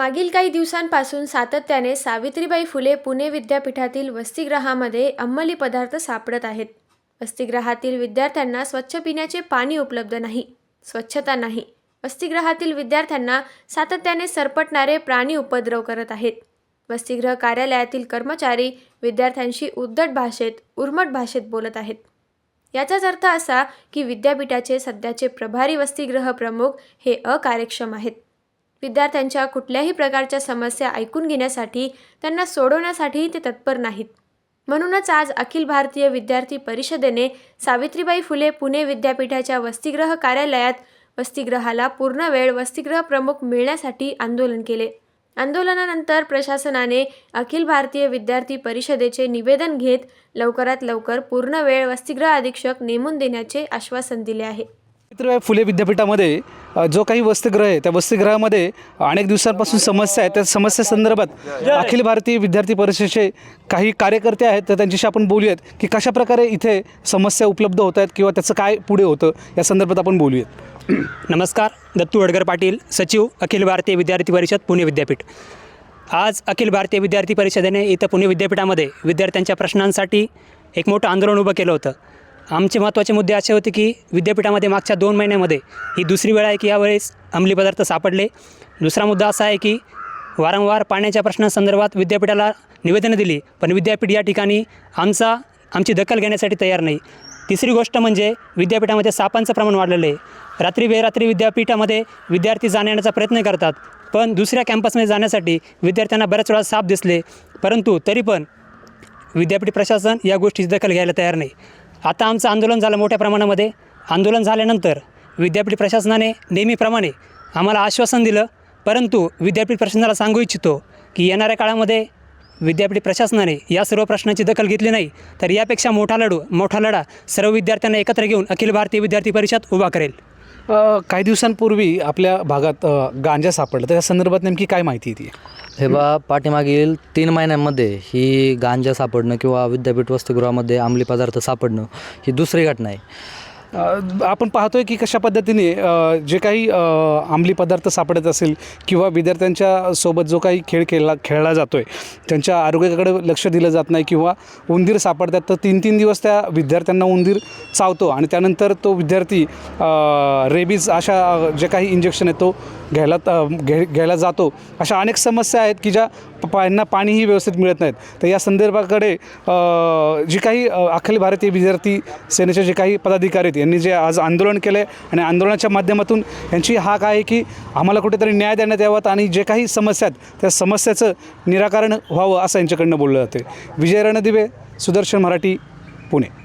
मागील काही दिवसांपासून सातत्याने सावित्रीबाई फुले पुणे विद्यापीठातील वसतिगृहामध्ये अंमली पदार्थ सापडत आहेत. वसतिगृहातील विद्यार्थ्यांना स्वच्छ पिण्याचे पाणी उपलब्ध नाही स्वच्छता नाही. वसतिगृहातील विद्यार्थ्यांना सातत्याने सरपटणारे प्राणी उपद्रव करत आहेत. वसतिगृह कार्यालयातील कर्मचारी विद्यार्थ्यांशी उद्धट भाषेत उर्मट भाषेत बोलत आहेत. याचाच अर्थ असा की विद्यापीठाचे सध्याचे प्रभारी वसतिगृह प्रमुख हे अकार्यक्षम आहेत. विद्यार्थ्यांच्या कुठल्याही प्रकारच्या समस्या ऐकून घेण्यासाठी त्यांना सोडवण्यासाठीही ते तत्पर नाहीत. म्हणूनच आज अखिल भारतीय विद्यार्थी परिषदेने सावित्रीबाई फुले पुणे विद्यापीठाच्या वसतिगृह कार्यालयात वसतिगृहाला पूर्ण वेळ वसतिगृह प्रमुख मिळण्यासाठी आंदोलन केले. आंदोलनानंतर प्रशासनाने अखिल भारतीय विद्यार्थी परिषदेचे निवेदन घेत लवकरात लवकर पूर्ण वेळ वसतिगृह अधीक्षक नेमून देण्याचे आश्वासन दिले आहे. फुले विद्यापीठामध्ये जो काही वसतिगृह आहे त्या वसतिगृहामध्ये अनेक दिवसांपासून समस्या आहे त्या समस्यासंदर्भात अखिल भारतीय विद्यार्थी परिषदेचे काही कार्यकर्ते आहेत तर त्यांच्याशी आपण बोलूयात की कशा प्रकारे इथे समस्या उपलब्ध होत आहेत किंवा त्याचं काय पुढे होतं या संदर्भात आपण बोलूयात. नमस्कार दत्तू वडकर पाटील सचिव अखिल भारतीय विद्यार्थी परिषद पुणे विद्यापीठ. आज अखिल भारतीय विद्यार्थी परिषदेने इथं पुणे विद्यापीठामध्ये विद्यार्थ्यांच्या प्रश्नांसाठी एक मोठं आंदोलन उभं केलं होतं. आमचे महत्त्वाचे मुद्दे असे होते की विद्यापीठामध्ये मागच्या दोन महिन्यामध्ये ही दुसरी वेळ आहे की यावेळेस अंमली पदार्थ सापडले. दुसरा मुद्दा असा आहे की वारंवार पाण्याच्या प्रश्नासंदर्भात विद्यापीठाला निवेदनं दिली पण विद्यापीठ या ठिकाणी आमचा आमची दखल घेण्यासाठी तयार नाही. तिसरी गोष्ट म्हणजे विद्यापीठामध्ये सापांचं प्रमाण वाढलेलं आहे. रात्री बेरात्री विद्यापीठामध्ये विद्यार्थी जाण्याचा प्रयत्न करतात पण दुसऱ्या कॅम्पसमध्ये जाण्यासाठी विद्यार्थ्यांना बऱ्याच वेळा साप दिसले परंतु तरी पण विद्यापीठ प्रशासन या गोष्टीची दखल घ्यायला तयार नाही. आता आमचं आंदोलन झालं मोठ्या प्रमाणामध्ये. आंदोलन झाल्यानंतर विद्यापीठ प्रशासनाने नेहमीप्रमाणे आम्हाला आश्वासन दिलं. परंतु विद्यापीठ प्रशासनाला सांगू इच्छितो की येणाऱ्या काळामध्ये विद्यापीठ प्रशासनाने या सर्व प्रश्नांची दखल घेतली नाही तर यापेक्षा मोठा लढू मोठा लढा सर्व विद्यार्थ्यांना एकत्र घेऊन अखिल भारतीय विद्यार्थी परिषद उभा करेल. काही दिवसांपूर्वी आपल्या भागात गांजा सापडला. त्या संदर्भात नेमकी काय माहिती आहे ती? हे बा पाठीमागील तीन महिन्यांमध्ये ही गांजा सापडणं किंवा विद्यापीठ वसतिगृहामध्ये अंमली पदार्थ सापडणं ही दुसरी घटना आहे. अ, आपण पाहतोय की कशा पद्धतीने अ, जे काही अ, अंमली पदार्थ सापडत असेल किंवा विद्यार्थ्यांच्या सोबत जो काही खेळ खेळला खेळला जातो आहे त्यांच्या आरोग्याकडे लक्ष दिलं जात नाही किंवा उंदीर सापडतात तर तीन तीन दिवस त्या विद्यार्थ्यांना उंदीर चावतो आणि त्यानंतर तो विद्यार्थी रेबीज अशा जे काही इंजेक्शन आहे तो घ्यायला घे घ्यायला जातो. अशा अनेक समस्या आहेत की ज्या प- पाणीही व्यवस्थित मिळत नाहीत. तर या संदर्भाकडे जी काही अखिल भारतीय विद्यार्थी सेनेचे जे काही पदाधिकारी आहेत यांनी जे आज आंदोलन केलं आहे आणि आंदोलनाच्या माध्यमातून यांची हाक आहे की आम्हाला कुठेतरी न्याय देण्यात यावात आणि जे काही समस्या आहेत त्या समस्याचं निराकरण व्हावं असं यांच्याकडनं बोललं जाते विजय रणदिवे सुदर्शन मराठी पुणे.